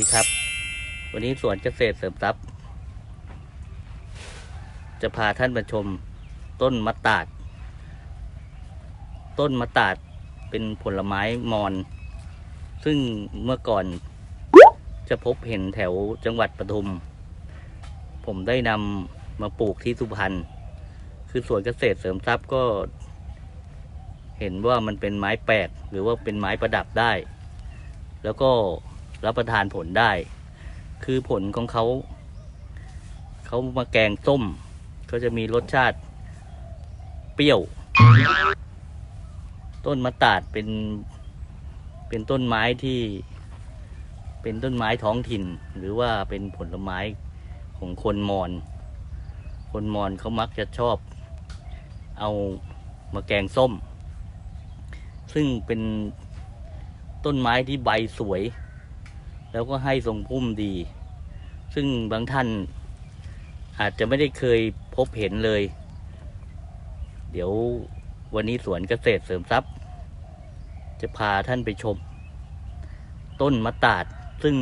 ดีครับ วันนี้สวนเกษตรเสริมทรัพย์ จะพาท่านมาชมต้นมะตาด ต้นมะตาดเป็นผลไม้มอน ซึ่งเมื่อก่อนจะพบเห็นแถวจังหวัดปทุม ผมได้นำมาปลูกที่สุพรรณคือสวนเกษตรเสริมทรัพย์ก็ เห็นว่ามันเป็นไม้แปลกหรือว่าเป็นไม้ประดับได้ แล้วก็ รับประทานผลได้ คือผลของเขา เขามาแกงส้ม ก็จะมีรสชาติเปรี้ยว ต้นมะตาดเป็น เป็นต้นไม้ที่ เป็นต้นไม้ท้องถิ่น หรือว่าเป็นผลไม้ของคนมอญ คนมอญเขามักจะชอบ เอามาแกงส้ม ซึ่งเป็นต้นไม้ที่ใบสวย แล้วก็ให้ทรงพุ่มดี ซึ่งบางท่านอาจจะไม่ได้เคยพบเห็นเลย เดี๋ยววันนี้สวนเกษตรเสริมทรัพย์ จะพาท่านไปชม ต้นมะตาดซึ่ง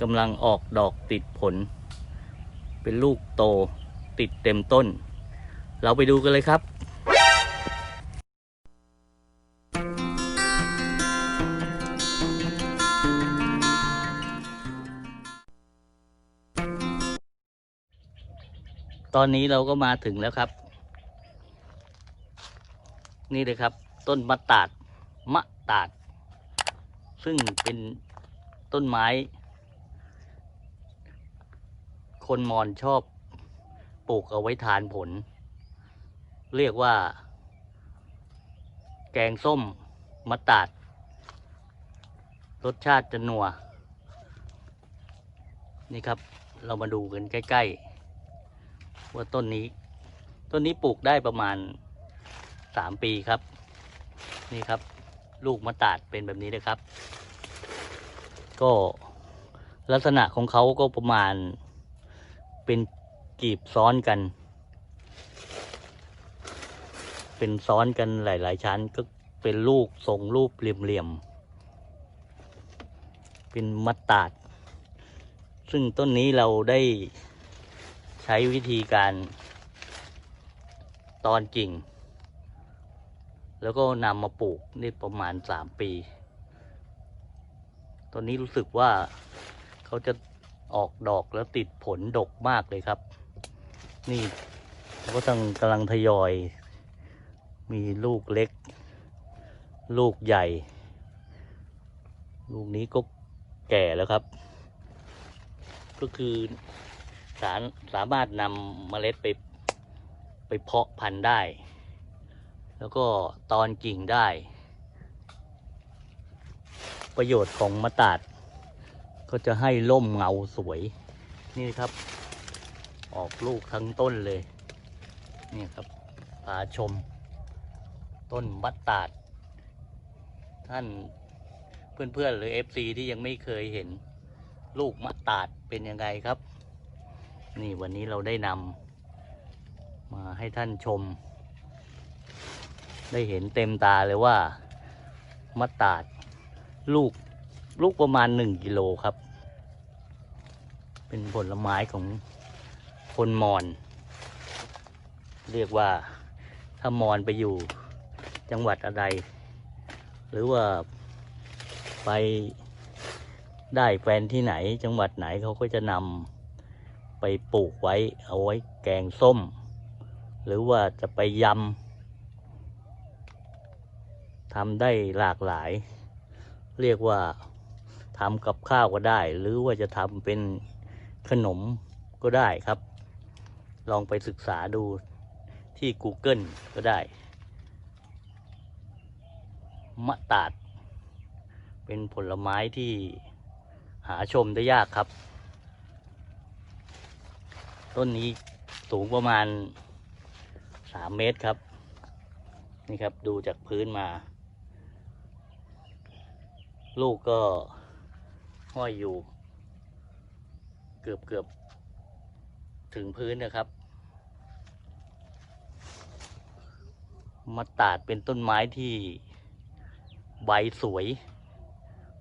กำลังออกดอกติดผล เป็นลูกโตติดเต็มต้น เราไปดูกันเลยครับ ตอนนี้เราก็มาถึงแล้วครับ นี่เลยครับ ต้นมะตาดมะตาด ซึ่งเป็นต้นไม้ คนมอญชอบปลูกเอาไว้ทานผล เรียกว่า แกงส้มมะตาด รสชาติจะนัว นี่ครับ เรามาดูกันใกล้ ๆ ว่าต้นนี้ ต้นนี้ปลูกได้ประมาณสามปีครับ นี่ครับ ลูกมะตาดเป็นแบบนี้เลยครับ ก็ลักษณะของเขาก็ประมาณเป็นกีบซ้อนกัน เป็นซ้อนกันหลาย ๆ ชั้นก็เป็นลูกทรงรูปเหลี่ยมๆเป็นมะตาด ซึ่งต้นนี้เราได้ ใช้วิธีการตอนกิ่ง แล้วก็นำมาปลูกนี่ประมาณสามปี ตอนนี้รู้สึกว่าเขาจะออกดอกแล้วติดผลดกมากเลยครับ นี่ก็ต้องกำลังทยอย มีลูกเล็ก ลูกใหญ่ ลูกนี้ก็แก่แล้วครับ ก็คือ สารสามารถนำเมล็ดไปไปเพาะพันธุ์ได้ แล้วก็ตอนกิ่งได้ ประโยชน์ของมะตาด ก็จะให้ล่มเงาสวย นี่ครับ ออกลูกทั้งต้นเลย นี่ครับพาชม ต้นมะตาด ท่านเพื่อนๆหรือ FC ที่ยังไม่เคยเห็นลูกมะตาดเป็นยังไงครับ นี่วันนี้เราได้นำมาให้ท่านชม ได้เห็นเต็มตาเลยว่ามะตาดลูกลูกประมาณหนึ่งกิโลครับ เป็นผลไม้ของคนมอญเรียกว่าถ้ามอญไปอยู่จังหวัดอะไร หรือว่าไปได้แฟนที่ไหนจังหวัดไหนเขาก็จะนำ ปปลูกไว้ เอาไว้แกงส้ม หรือว่าจะไปยำทำได้หลากหลาย เรียกว่าทำกับข้าวก็ได้ หรือว่าจะทำเป็นขนมก็ได้ครับ ลองไปศึกษาดูที่ Google ก็ได้ มะตาด เป็นผลไม้ที่หาชมได้ยากครับ ต้นนี้สูงประมาณสามเมตรครับ นี่ครับดูจากพื้นมา ลูกก็ห้อยอยู่ เกือบเกือบถึงพื้นนะครับมะตาดเป็นต้นไม้ที่ใบสวย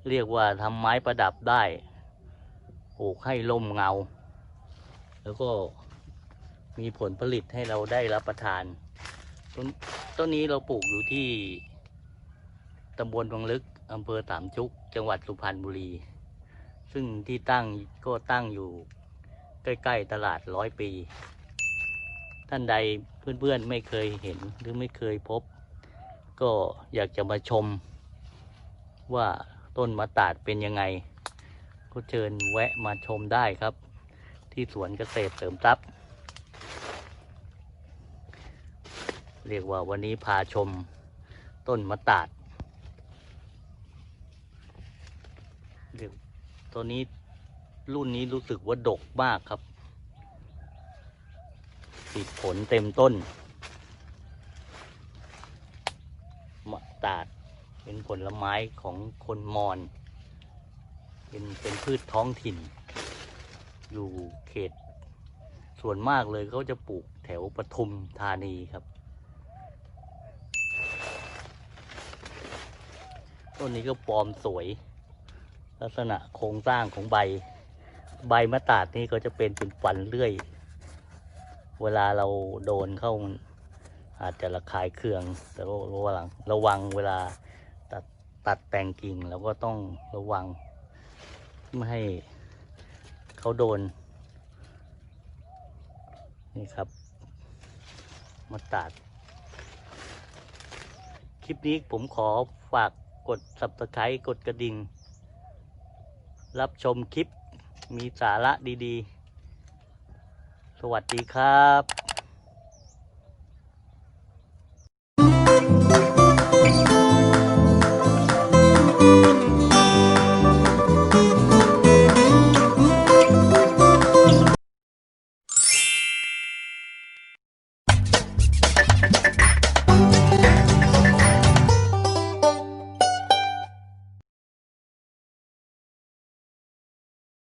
เรียกว่าทำไม้ประดับได้ปลูกให้ล่มเงา แล้วก็มีผลผลิตให้เราได้รับประทาน ต้นต้นนี้เราปลูกอยู่ที่ตำบลวังลึกอำเภอสามชุก จังหวัดสุพรรณบุรี ซึ่งที่ตั้งก็ตั้งอยู่ใกล้ๆตลาดร้อยปี ท่านใดเพื่อนๆไม่เคยเห็นหรือไม่เคยพบ ก็อยากจะมาชม ว่าต้นมะตาดเป็นยังไง ก็เชิญแวะมาชมได้ครับ ที่สวนเกษตรเสริมทรัพย์ เรียกว่าวันนี้พาชมต้นมะตาดเรียกตัวนี้รุ่นนี้รู้สึกว่าดกมากครับ ติดผลเต็มต้น มะตาดเป็นผลไม้ของคนมอญเป็นเป็นพืชท้องถิ่น อยู่เขต ส่วนมากเลยเขาจะปลูกแถวปทุมธานีครับ ต้นนี้ก็ปลอมสวย ลักษณะโครงสร้างของใบ ใบมะตาดนี่ก็จะเป็นเป็นฟันเลื่อย เวลาเราโดนเข้าอาจจะระคายเคือง แต่ก็ระวังระวังเวลาตัดตัดแต่งกิ่งเราก็ต้องระวัง ไม่ให้ เขาโดน นี่ครับ มาตาดคลิปนี้ผมขอฝากกด subscribe กดกระดิ่ง รับชมคลิปมีสาระดีๆ สวัสดีครับ